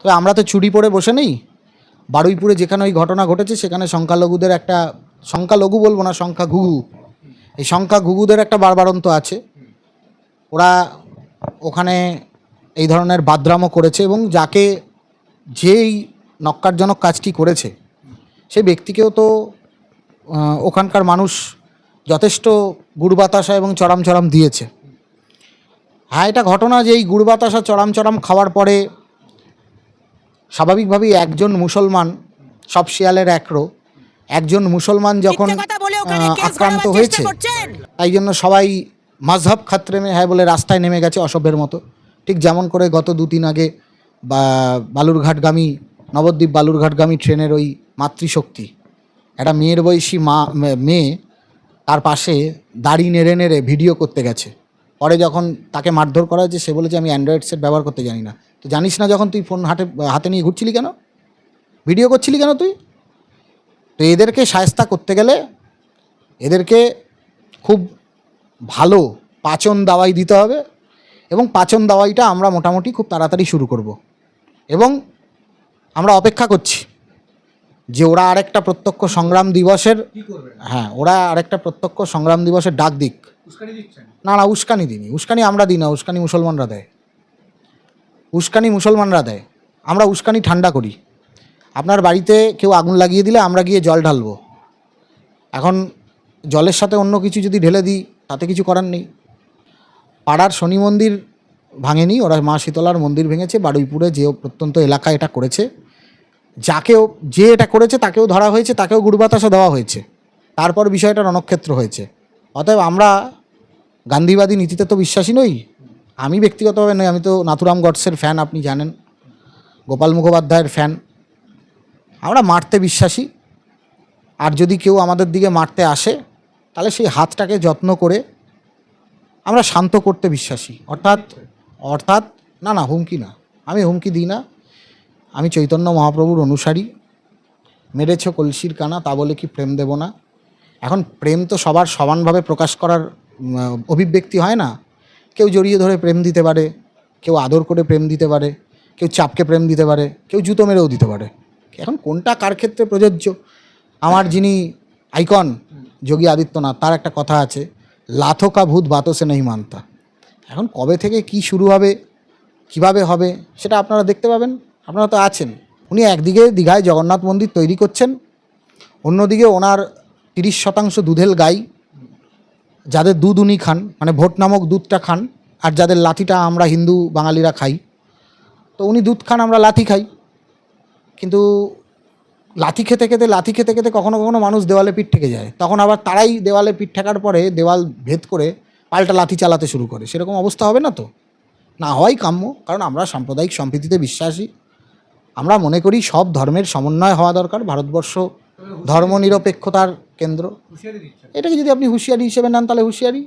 তবে আমরা তো চুরি পরে বসে নেই। বারুইপুরে যেখানে ওই ঘটনা ঘটেছে, সেখানে সংখ্যালঘুদের একটা, সংখ্যালঘু বলব না সংখ্যা ঘুঘু এই সংখ্যা ঘুঘুদের একটা বারবারন্ত আছে। ওরা ওখানে এই ধরনের বাদ্রামো করেছে এবং যাকে যেই নক্কারজনক কাজটি করেছে, সেই ব্যক্তিকেও তো ওখানকার মানুষ যথেষ্ট গুড় বাতাসা এবং চড়াম চড়াম দিয়েছে। হ্যাঁ এটা ঘটনা যে এই গুড় চড়াম চড়াম খাওয়ার পরে স্বাভাবিকভাবেই একজন মুসলমান সব শিয়ালের একরো একজন মুসলমান যখন আক্রান্ত হয়েছে তাই জন্য সবাই মাঝহাব খাত্রে মে হ্যায় বলে রাস্তায় নেমে গেছে অসভ্যের মতো। ঠিক যেমন করে গত দু দিন আগে বা বালুরঘাটগামী নবদ্বীপ বালুরঘাটগামী ট্রেনের ওই মাতৃশক্তি একটা মেয়ের বয়সী মা মেয়ে তার পাশে দাড়ি নেড়ে নেড়ে ভিডিও করতে গেছে। পরে যখন তাকে মারধর করা হয়েছে সে বলেছে আমি অ্যান্ড্রয়েড সেট ব্যবহার করতে জানি না। তো জানিস না যখন তুই ফোন হাতে হাতে নিয়ে ঘুরছিলি কেন? ভিডিও করছিলি কেন তুই? তো এদেরকে সায়স্তা করতে গেলে এদেরকে খুব ভালো পাচন দাওয়াই দিতে হবে এবং পাচন দাওয়াইটা আমরা মোটামুটি খুব তাড়াতাড়ি শুরু করব। এবং আমরা অপেক্ষা করছি যে ওরা আরেকটা প্রত্যক্ষ সংগ্রাম দিবসের হ্যাঁ ওরা আরেকটা প্রত্যক্ষ সংগ্রাম দিবসের ডাক দিক না না উস্কানি দিনি উস্কানি আমরা দিই না উস্কানি মুসলমানরা দেয়। উস্কানি মুসলমানরা দেয়। আমরা উস্কানি ঠান্ডা করি। আপনার বাড়িতে কেউ আগুন লাগিয়ে দিলে আমরা গিয়ে জল ঢালবো। এখন জলের সাথে অন্য কিছু যদি ঢেলে দিই, তাতে কিছু করার নেই। পাড়ার শনি মন্দির ভাঙেনি, ওরা মা শীতলার মন্দির ভেঙেছে, বারুইপুরে যে প্রত্যন্ত এলাকা এটা করেছে। যাকেও, যে এটা করেছে, তাকেও ধরা হয়েছে, তাকেও গুরুবাতাসা দেওয়া হয়েছে। তারপর বিষয়টা রণক্ষেত্র হয়েছে। অতএব আমরা গান্ধীবাদী নীতিতে তো বিশ্বাসী নই। আমি ব্যক্তিগতভাবে নই, আমি তো নাথুরাম গডসের ফ্যান আপনি জানেন। গোপাল মুখোপাধ্যায়ের ফ্যান আমরা মারতে বিশ্বাসী। আর যদি কেউ আমাদের দিকে মারতে আসে, তাহলে সেই হাতটাকে যত্ন করে আমরা শান্ত করতে বিশ্বাসী। অর্থাৎ অর্থাৎ, না না, হুমকি না। আমি হুমকি দিই না। আমি চৈতন্য মহাপ্রভুর অনুসারী। মেরেছ কলসির কানা, তা বলে কি প্রেম দেব না? এখন প্রেম তো সবার সমানভাবে প্রকাশ করার অভিব্যক্তি হয় না। কেউ জড়িয়ে ধরে প্রেম দিতে পারে, কেউ আদর করে প্রেম দিতে পারে, কেউ চাপকে প্রেম দিতে পারে, কেউ জুতো মেরেও দিতে পারে। এখন কোনটা কার ক্ষেত্রে প্রযোজ্য? আমার যিনি আইকন, যোগী আদিত্যনাথ, তার একটা কথা আছে, লাথকা ভূত বাতসে নেই মানতা। এখন কবে থেকে কি শুরু হবে, কীভাবে হবে, সেটা আপনারা দেখতে পাবেন, আপনারা তো আছেন। উনি একদিকে দীঘায় জগন্নাথ মন্দির তৈরি করছেন, অন্যদিকে ওনার তিরিশ শতাংশ দুধেল গাই যাদের দুধ উনি খান মানে ভোট নামক দুধটা খান, আর যাদের লাঠিটা আমরা হিন্দু বাঙালিরা খাই। তো উনি দুধ খান, আমরা লাঠি খাই। কিন্তু লাথি খেতে খেতে লাথি খেতে খেতে কখনো কখনো মানুষ দেওয়ালে পিঠ ঠেকে যায়। তখন আবার তারাই দেওয়ালে পিঠ ঠেকার পরে দেওয়াল ভেদ করে পাল্টা লাথি চালাতে শুরু করে। সেরকম অবস্থা হবে না তো? না হওয়াই কাম্য, কারণ আমরা সাম্প্রদায়িক সম্প্রীতিতে বিশ্বাসী। আমরা মনে করি সব ধর্মের সমন্বয় হওয়া দরকার। ভারতবর্ষ ধর্মনিরপেক্ষতার কেন্দ্র। এটাকে যদি আপনি হুঁশিয়ারি হিসেবে নেন তাহলে হুঁশিয়ারি